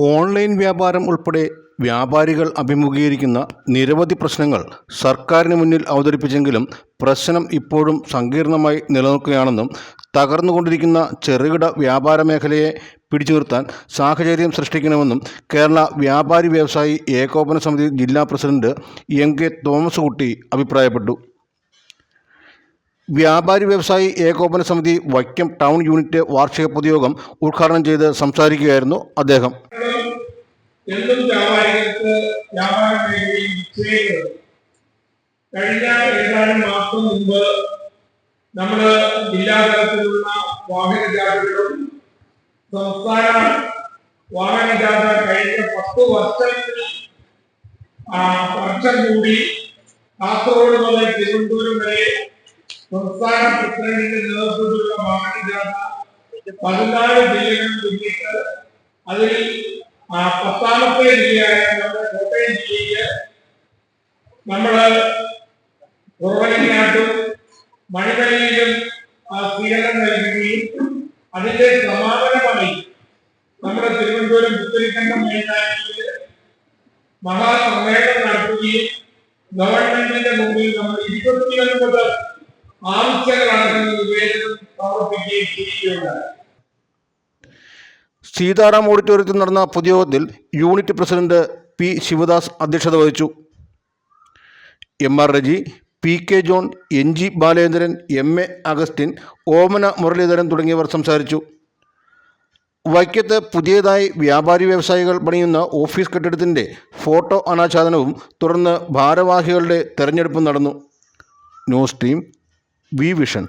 Online വ്യാപാരം ഉൾപ്പെടെ വ്യാപാരികൾ അഭിമുഖീകരിക്കുന്ന നിരവധി പ്രശ്നങ്ങൾ സർക്കാരിന് മുന്നിൽ അവതരിപ്പിച്ചെങ്കിലും പ്രശ്നം ഇപ്പോഴും സങ്കീർണമായി നിലനിൽക്കുകയാണെന്നും തകർന്നുകൊണ്ടിരിക്കുന്ന ചെറുകിട വ്യാപാര മേഖലയെ പിടിച്ചു നിർത്താൻ സാഹചര്യം സൃഷ്ടിക്കണമെന്നും കേരള വ്യാപാരി വ്യവസായി ഏകോപന സമിതി ജില്ലാ പ്രസിഡന്റ് എം കെ തോമസ് കുട്ടി അഭിപ്രായപ്പെട്ടു. വ്യാപാരി വ്യവസായി ഏകോപന സമിതി വൈക്കം ടൗൺ യൂണിറ്റ് വാർഷിക പൊതുയോഗം ഉദ്ഘാടനം ചെയ്ത് സംസാരിക്കുകയായിരുന്നു അദ്ദേഹം. എന്നും വ്യാപാരികൾക്ക് വ്യാപാര മേഖലയിൽ വിക്രയിക്കുന്നത് കഴിഞ്ഞ ഏതാനും മാസം മുമ്പ് നമ്മൾ ജില്ലാതലത്തിലുള്ള വാഹന ജാഥകളും സംസ്ഥാന വാഹന ജാഥ കഴിഞ്ഞ പത്ത് വർഷത്തിൽ വർഷം കൂടി കാസർഗോഡ് മുതൽ തിരുവനന്തപുരം വരെ സംസ്ഥാന പ്രസിഡന്റിന്റെ നേതൃത്വത്തിലുള്ള വാഹന ജാഥ പതിനാല് ജില്ലകളിൽ അതിൽ പത്താമത്തെ ജില്ലയായ നമ്മുടെ കോട്ടയം ജില്ലയിൽ നമ്മൾ കുറവനങ്ങാട്ടും മണിമലയിലും ആ സ്വീകരണം നൽകുകയും അതിന്റെ സമാപനമായി നമ്മുടെ തിരുവനന്തപുരം പുത്തരിക്കണ്ടം മൈതാനിയിൽ മഹാസമ്മേളനം നടത്തുകയും ഗവൺമെന്റിന്റെ മുമ്പിൽ നമ്മൾ ഇരുപത്തിയൊൻപത് ആവശ്യങ്ങൾ അടങ്ങുന്ന വിവേചനം സമർപ്പിക്കുകയും ചെയ്യുകയുണ്ടായി. സീതാറാം ഓഡിറ്റോറിയത്തിൽ നടന്ന പൊതുയോഗത്തിൽ യൂണിറ്റ് പ്രസിഡന്റ് പി ശിവദാസ് അധ്യക്ഷത വഹിച്ചു. M R Raji P K John N G Balendran M A Augustine Omana Muraleedharan തുടങ്ങിയവർ സംസാരിച്ചു. വൈക്കത്ത് പുതിയതായി വ്യാപാരി വ്യവസായികൾ പണിയുന്ന ഓഫീസ് കെട്ടിടത്തിന്റെ ഫോട്ടോ അനാച്ഛാദനവും തുടർന്ന് ഭാരവാഹികളുടെ തെരഞ്ഞെടുപ്പും നടന്നു. News team V vision.